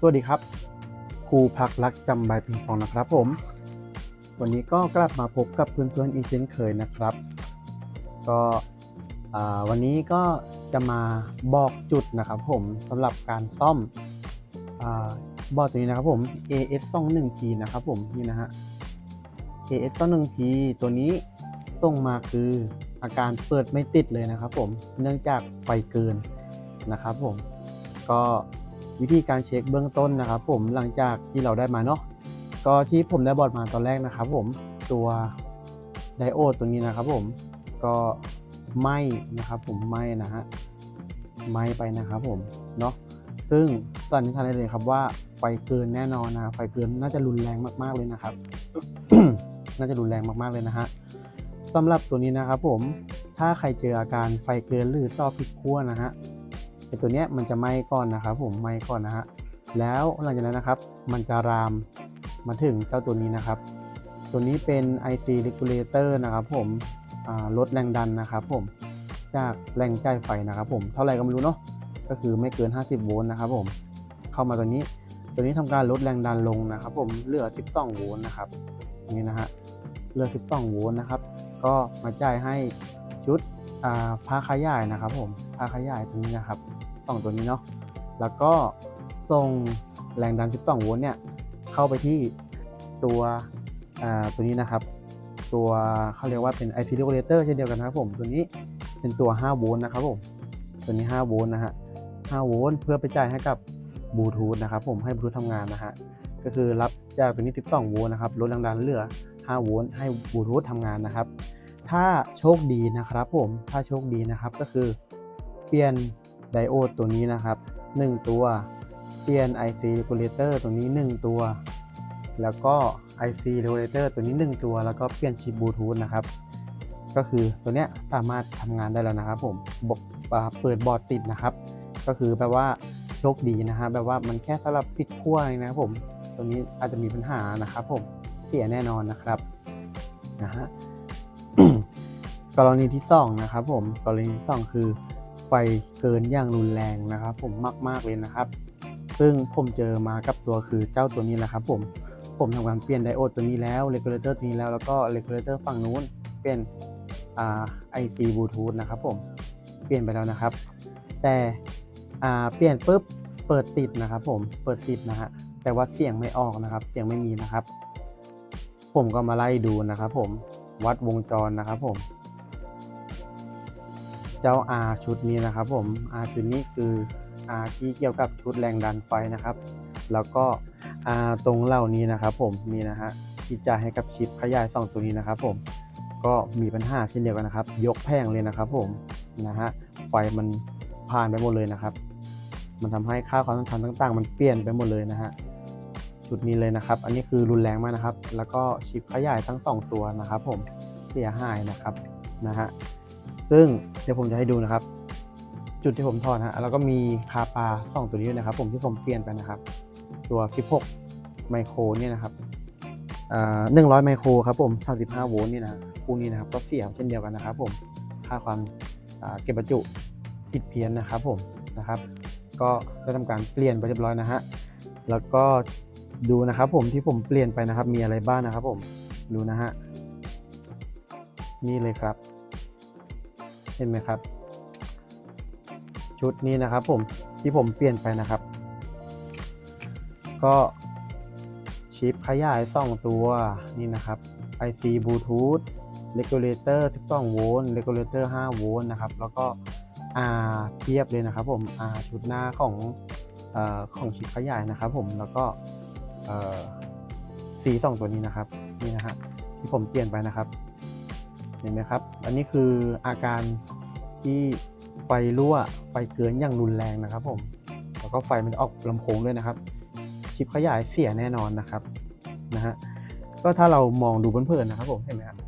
สวัสดีครับ ครูพักรักจำใบปิงปองนะครับผม วันนี้ก็กลับมาพบกับเพื่อนๆอีกเช่นเคยนะครับ ก็วันนี้ก็จะมาบอกจุดนะครับผมสำหรับการซ่อมอบอร์ดตัวนี้นะครับผม AS 2 1 P นะครับผมนี่นะฮะ AS 2 1 P ตัวนี้ส่งมาคืออาการเปิดไม่ติดเลยนะครับผมเนื่องจากไฟเกินนะครับผมก็ วิธีการเช็คเบื้องต้นนะครับ ผมหลังจากที่เราได้มาเนาะก็ที่ผมได้บอร์ดมาตอนแรกนะครับ ผมตัวไดโอดตัวนี้นะครับผมก็ไหมนะครับ ผมไหมนะฮะไหมไปนะครับ ผมเนาะซึ่งสันนิษฐานได้เลยครับว่าไฟเกินแน่นอนนะไฟเกินน่าจะรุนแรงมาก ๆเลยนะครับ น่าจะรุนแรงมากๆเลยนะฮะสำหรับตัวนี้นะครับ ผมถ้าใครเจออาการไฟเกินหรือต่อผิดขั้วนะฮะ ตัวเนี้ยมันจะไหม้ก่อนนะครับ ผมไหม้ก่อนนะฮะแล้วหลังจากนั้นนะครับ มันจะรามมาถึงเจ้าตัวนี้นะครับ ตัวนี้เป็น IC regulator นะครับ ผมลดแรงดันนะครับ ผมจากแรงจ่ายไฟนะครับผมเท่าไหร่ก็ไม่รู้เนาะก็คือไม่เกิน 50 โวลต์นะครับ ผมเข้ามาตัวนี้ตัวนี้ทำการลดแรงดันลงนะครับ ผมเหลือ 12 โวลต์นะครับนี้นะฮะเหลือ 12 โวลต์นะครับ ก็มาจ่ายให้ชุดอ่าผ้าขยายนะครับ ผมผ้าขยายตรงนี้นะครับ สองตัวนี้เนาะแล้วก็ส่งแรงดัน 12 โวลต์เนี่ยเข้าไปที่ตัวอ่าตัวนี้นะครับ ตัวเขาเรียกว่าเป็น IC regulator เช่นเดียวกันนะครับผมตัวนี้เป็นตัว 5 โวลต์นะครับผมตัวนี้ 5 โวลต์นะฮะ 5 โวลต์เพื่อไปจ่ายให้กับบลูทูธนะครับผมให้บลูทูธทำงานนะฮะก็คือรับจากตัวนี้ 12 โวลต์นะครับลดแรงดันเหลือ 5 โวลต์ให้บลูทูธทำงานนะครับ ถ้าโชคดีนะครับผมถ้าโชคดีนะครับก็คือเปลี่ยน ไดโอดตัวนี้นะครับ 1 ตัวเปลี่ยน IC regulator ตัวนี้ 1 ตัว แล้วก็ IC regulator ตัวนี้ 1 ตัว แล้วก็เปลี่ยนชิปบลูทูธนะครับ ก็คือตัวเนี้ยสามารถทำงานได้แล้วนะครับผมบอกเปิดบอร์ดติดนะครับ ก็คือแปลว่าโชคดีนะฮะแบบว่ามันแค่สำหรับปิดขั้วเองนะครับผมตัวนี้อาจจะมีปัญหานะครับผมเสียแน่นอนนะครับนะฮะกรณีที่สองนะครับผมกรณีที่สองคือ ไฟเกินอย่างรุนแรงนะครับ ผมมาก ๆ เลยนะครับ ซึ่งผมเจอมากับตัวคือเจ้าตัวนี้แหละครับ ผมผมทำการเปลี่ยนไดโอดตัวนี้แล้วเลกูเลเตอร์ตัวนี้แล้วแล้วก็เลกูเลเตอร์ฝั่งนู้นเปลี่ยนไอซีบลูทูธนะครับผมเปลี่ยนไปแล้วนะครับ แต่เปลี่ยนปุ๊บเปิดติดนะครับ ผมเปิดติดนะฮะแต่ว่าเสียงไม่ออกนะครับ เสียงไม่มีนะครับ ผมก็มาไล่ดูนะครับ ผมวัดวงจรนะครับ ผม จ้า R ชุดนี้นะครับผม R ชุดนี้คือ R ที่เกี่ยวกับชุดแรงดันไฟนะครับ แล้วก็ R ตรงเหล่านี้นะครับผมนี่นะฮะที่จะให้กับชิปขยาย 2 ตัวนี้นะครับผมก็มีปัญหาเช่นเดียวกันนะครับ ยกแพงเลยนะครับผมนะฮะไฟมันผ่านไปหมดเลยนะครับ มันทำให้ค่าความต้านทานต่าง ๆ มันเปลี่ยนไปหมดเลยนะฮะชุดนี้เลยนะครับ อันนี้คือรุนแรงมากนะครับ แล้วก็ชิปขยายทั้ง 2 ตัวนะครับ ผมเสียหายนะครับนะฮะ ซึ่งเดี๋ยวผมจะให้ดูนะครับ จุดที่ผมถอดฮะแล้วก็มีคาปาสองตัวนี้ด้วยนะครับ ผมที่ผมเปลี่ยนไปนะครับ ตัว 16 ไมโครเนี่ยนะครับอ่า100ไมโครครับผม35โวลต์นี่นะคู่นี้นะครับก็เสียเช่นเดียวกันนะครับ ผมค่าความเก็บบรรจุผิดเพี้ยนนะครับผมนะครับ ก็ได้ทำการเปลี่ยนไปเรียบร้อยนะฮะแล้วก็ดูนะครับผมที่ผมเปลี่ยนไปนะครับมีอะไรบ้างนะครับผมดูนะฮะนี่เลยครับ เห็นไหมครับ ชุดนี้นะครับผมที่ผมเปลี่ยนไปนะครับ ก็ชิปขยาย2ตัวนี่นะครับ IC Bluetooth Regulator 12 โวลต์ Regulator 5 โวลต์นะครับ แล้วก็ R เทียบเลยนะครับผม R ชุดหน้าของอของชิปขยายนะครับผมแล้วก็สีสองตัวนี้นะครับนี่นะฮะที่ผมเปลี่ยนไปนะครับ ห็นไหมครับ อันนี้คืออาการที่ไฟรั่วไฟเกินอย่างรุนแรงนะครับผม แล้วก็ไฟมันออกลำโพงด้วยนะครับ ชิปขยายเสียแน่นอนนะครับนะฮะก็ถ้าเรามองดูเพลินๆนะครับผมเห็นไหมครับ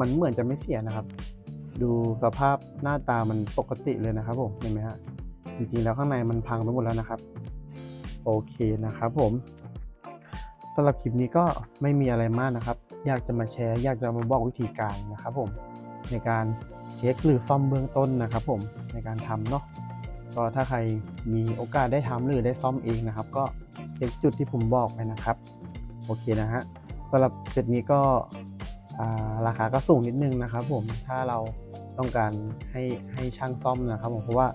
มันเหมือนจะไม่เสียนะครับ ดูสภาพหน้าตามันปกติเลยนะครับผมเห็นไหมฮะจริงๆแล้วข้างในมันพังไปหมดแล้วนะครับ โอเคนะครับผมสำหรับคลิปนี้ก็ไม่มีอะไรมากนะครับ อยากจะมาแชร์อยากจะมาบอกวิธีการนะครับผมในการเช็คหรือซ่อมเบื้องต้นนะครับผมในการทำเนาะก็ถ้าใครมีโอกาสได้ทำหรือได้ซ่อมเองนะครับ ก็เช็คจุดที่ผมบอกไปนะครับโอเคนะฮะสำหรับเซตนี้ก็ราคาก็สูงนิดนึงนะครับผมถ้าเราต้องการให้ให้ช่างซ่อมนะครับผมเพราะว่า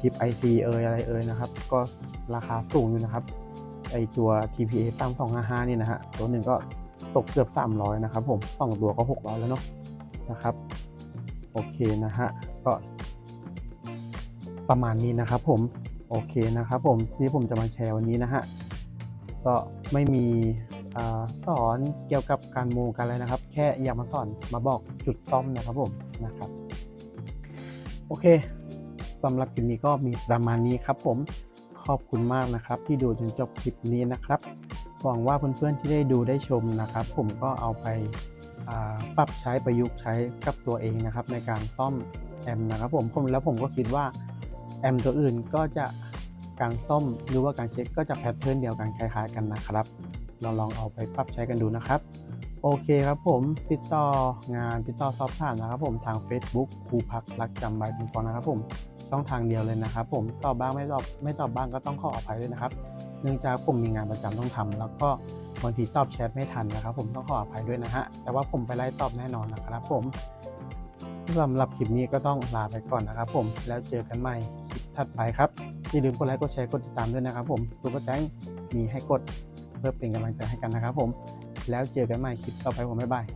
ชิป IC เอยอะไรเอยนะครับ ก็ราคาสูงอยู่นะครับไอตัว TPA 3255นี่นะฮะตัวหนึ่งก็ ตกเกือบ 300 นะครับผมสองตัวก็ 600 แล้วเนาะนะครับ โอเคนะฮะก็ประมาณนี้นะครับผมโอเคนะครับผมที่ผมจะมาแชร์วันนี้นะฮะก็ไม่มีอสอนเกี่ยวกับการมูกันอะไรนะครับ แค่อยากมาสอนมาบอกจุดซ่อมนะครับผมนะครับ โอเคสำหรับคลิปนี้ก็มีประมาณนี้ครับผม ขอบคุณมากนะครับ ที่ดูจนจบคลิปนี้นะครับหวังว่าเพื่อนๆที่ได้ดูได้ชมนะครับ ผมก็เอาไปปรับใช้ประยุกต์ใช้กับตัวเองนะครับ ในการซ่อมแอมนะครับผมผมแล้วผมก็คิดว่าแอมตัวอื่นก็จะการซ่อมหรือว่าการเช็คก็จะแพทเทิร์นเดียวกันคล้ายๆกันนะครับลองลองเอาไปปรับใช้กันดูนะครับ โอเคครับผมติดต่องานติดต่อสอบถามนะครับผมทาง Facebook ครูพักรักจำใบปิงปองนะครับผมช่องทางเดียวเลยนะครับผมตอบบ้างไม่ตอบไม่ตอบบ้างก็ต้องขออภัยด้วยนะครับ เนื่องจากผมมีงานประจำต้องทำแล้วก็บางทีตอบแชทไม่ทันนะครับ ผมต้องขออภัยด้วยนะฮะแต่ว่าผมไปไล่ตอบแน่นอนนะครับผมสำหรับคลิปนี้ก็ต้องลาไปก่อนนะครับผมแล้วเจอกันใหม่คลิปถัดไปครับอย่าลืมกดไลค์กดแชร์กดติดตามด้วยนะครับผมซูเปอร์แตงมีให้กดเพื่อเป็นกำลังใจให้กันนะครับผม แล้วเจอกันใหม่คลิปต่อไปผมบ๊ายบาย